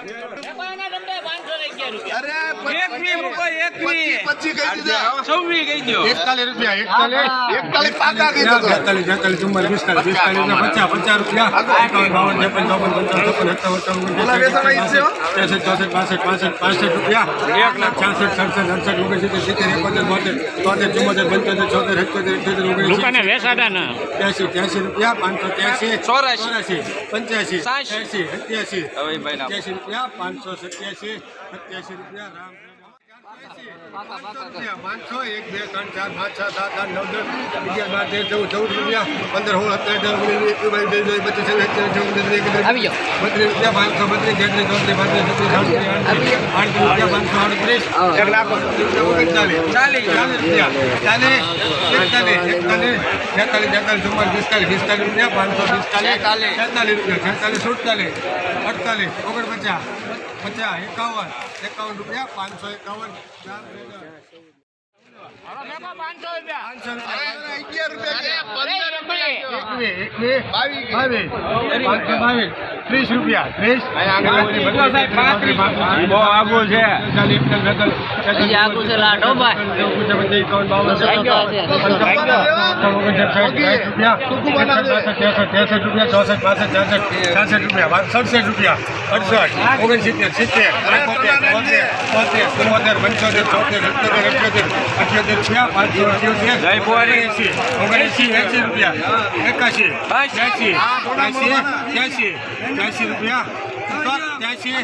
Ya, ya, ya. એક લાખ. છાસઠ સડસઠ અડસઠ ઓગણસિત્તેર સિત્તેર એકોતેર બોતેર તોતેર ચુમ્મોતેર પંચોતેર છોતેર અઠ્યોતેર અઠ્યોતેર ઓગણસિત્તેર ત્યાસી ત્યાસી રૂપિયા પાંચસો ત્યાંસી. ચોરાશી પંચ્યાસી સાઠ. ત્યાસી સત્યાસી હવે ભાઈ રૂપિયા પાંચસો સત્યાસી સત્યાસી રૂપિયા રામ પાંચસો એક બે ત્રણ ચાર પાંચ છ સાત આઠ નવ દસ અગિયાર બાર તેર ચૌદ ચૌદ રૂપિયા પંદર સોળ સત્તર અઢાર પચીસ બત્રીસ રૂપિયા પાંચસો બત્રીસ તેત્રીસ ચોત્રીસ પાંત્રીસ છત્રીસ આડત્રીસ રૂપિયા પાંચસો ઓગણચાલીસ ચાલીસ. ચાલીસ રૂપિયા. ચાલીસ એકતાલીસ. છેતાલીસ તેતાલીસ ચુમ્માલીસ પિસ્તાલીસ પિસ્તાલીસ રૂપિયા પાંચસો પિસ્તાલીસ છેતાલીસ. છેતાલીસ રૂપિયા છેતાલીસ સુડતાલીસ અડતાલીસ ઓગણપચાસ પચાસ એકાવન એકાવન રૂપિયા પાંચસો એકાવન પાંચસો રૂપિયા. ત્રીસ રૂપિયા. ત્રીસ. બહુ આગળ છે. આગું છે લાડો સડસઠ રૂપિયા અડસઠ ઓગણસિત્તેર સિત્તેર ચુમ્મોતેર પંચોતેર ચોતેર અઠ્યોતેર અઠ્યોતેર રૂપિયા પાંચસો અઠ્યોતેર જય ભુવારી. એસી ઓગણએસી એસી રૂપિયા એકાશી ત્યાસી ત્યાસી ત્યાસી ત્યાસી રૂપિયા. ત્યાસી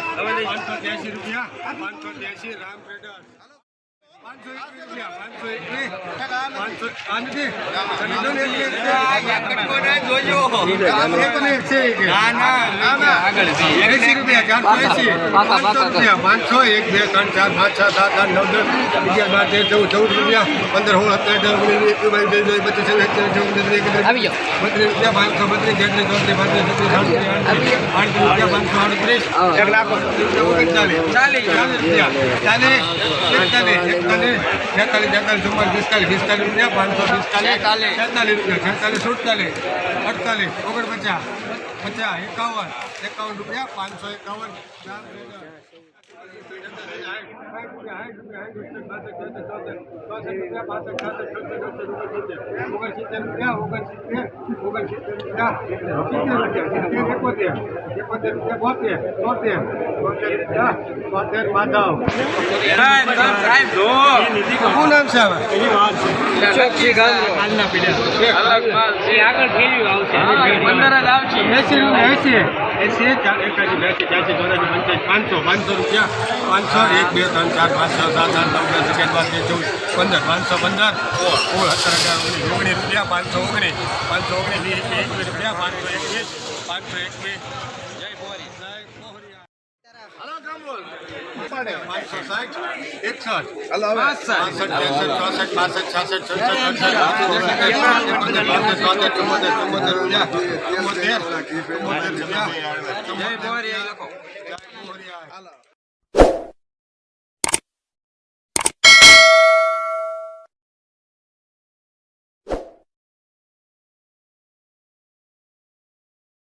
ત્યાસી રૂપિયા પાંચસો ત્યાસી રામ ટ્રેડર્સ પાંચસો એકવીસ રૂપિયા પાંચસો એકવીસ પાંચસો આ નથી તમે જો ને એકવીસ રૂપિયા. રૂપિયા પાંચસો એક બે ત્રણ ચાર સાત આઠ ચૌદ રૂપિયા પંદર સોળ સત્તર અઢાર બત્રીસ રૂપિયા પાંચસો બત્રીસ તેત્રીસ ચોત્રીસ પાંત્રીસ છત્રીસ રૂપિયા પાંચસો અડત્રીસ લાખ ચાલીસ. ચાલીસ રૂપિયા ચાલીસ એકતાલીસ તેતાલીસ તેતાલીસ ચુમ્માલીસ પિસ્તાલીસ પિસ્તાલીસ રૂપિયા પાંચસો પિસ્તાલીસ છેતાલીસ. છેતાલીસ રૂપિયા છેતાલીસ સુડતાલીસ અડતાલીસ ઓગણપચાસ પચાસ એકાવન એકાવન રૂપિયા પાંચસો એકાવન એસી એકાસી બ્યાસી ચોરાસી પંચાસી પાંચસો પાંચસો રૂપિયા પાંચસો એક બે ત્રણ ચાર પાંચ છ સાત આઠ નવ દસ અગિયાર બાર તેર ચૌદ પંદર પાંચસો પંદર સોળ સત્તર અઢાર ઓગણીસ ઓગણીસ રૂપિયા પાંચસો ઓગણીસ પાંચસો ઓગણીસ વીસ એકવીસ રૂપિયા પાંચસો એકવીસ પાંચસો એકવીસ પાંચસો સાઠ એકસઠ ચોસઠ પાસઠ છાસઠ છસઠ અડસઠ ચુમ્મોતેર ચુમ્મોતેર રૂપિયા ચુમ્મોતેર ચુમ્મોતેર રૂપિયા